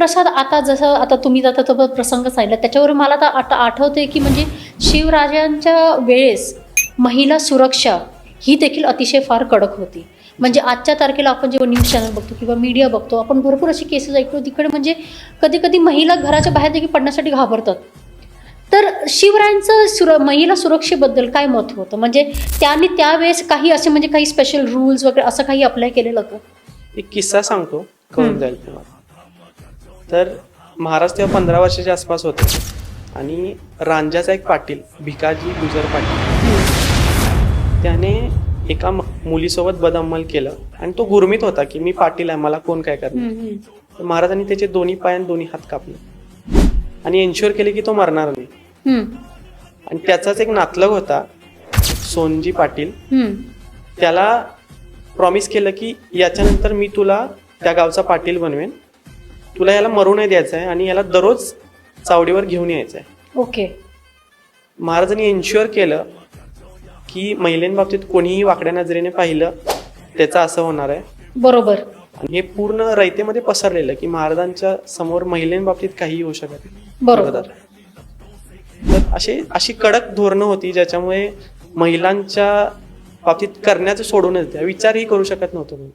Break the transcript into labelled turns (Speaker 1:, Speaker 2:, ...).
Speaker 1: प्रसाद आता जसं आता तुम्ही आता तो प्रसंग सांगितला त्याच्यावर मला आता आता आठवते की म्हणजे शिवराजांच्या वेळेस महिला सुरक्षा ही देखील अतिशय फार कडक होती. म्हणजे आजच्या तारखेला आपण जेव्हा न्यूज चॅनल बघतो किंवा मीडिया बघतो आपण भरपूर अशी केसेस ऐकतो तिकडे म्हणजे कधी कधी महिला घराच्या बाहेर देखील पडण्यासाठी घाबरतात. तर शिवरायांचं सुर महिला सुरक्षेबद्दल काय मत होतं? म्हणजे त्यांनी त्यावेळेस काही असे म्हणजे काही स्पेशल रूल्स वगैरे असं काही अप्लाय केलेलं होतं
Speaker 2: एक किस्सा सांगतो. कळून जाईल तर महाराज तेव्हा पंधरा वर्षाच्या आसपास होते. आणि रांजाचा एक पाटील भिकाजी गुजर पाटील. त्याने एका मुलीसोबत बदअमल केलं आणि तो गुरमीत होता की मी पाटील आहे मला कोण काय करणार. तर महाराजांनी त्याचे दोन्ही पाय आणि दोन्ही हात कापले. आणि एन्श्युअर केले की तो मरणार नाही. आणि त्याचाच एक नातलग होता सोनजी पाटील. त्याला प्रॉमिस केलं की याच्यानंतर मी तुला त्या गावचा पाटील बनवेन. तुला याला मरू नाही द्यायचं आहे आणि याला दररोज चावडीवर घेऊन यायचं आहे
Speaker 1: ओके.
Speaker 2: महाराजांनी एन्श्युअर केलं की महिलांबाबतीत कोणीही वाकड्या नजरेने पाहिलं त्याचं असं होणार आहे.
Speaker 1: बरोबर.
Speaker 2: आणि हे पूर्ण रयतेमध्ये पसरलेलं की महाराजांच्या समोर महिलांबाबतीत काहीही होऊ शकत नाही.
Speaker 1: बरोबर.
Speaker 2: तर अशी अशी कडक धोरणं होती ज्याच्यामुळे महिलांच्या बाबतीत करण्याचं सोडूनच द्या. विचारही करू शकत नव्हतो मी.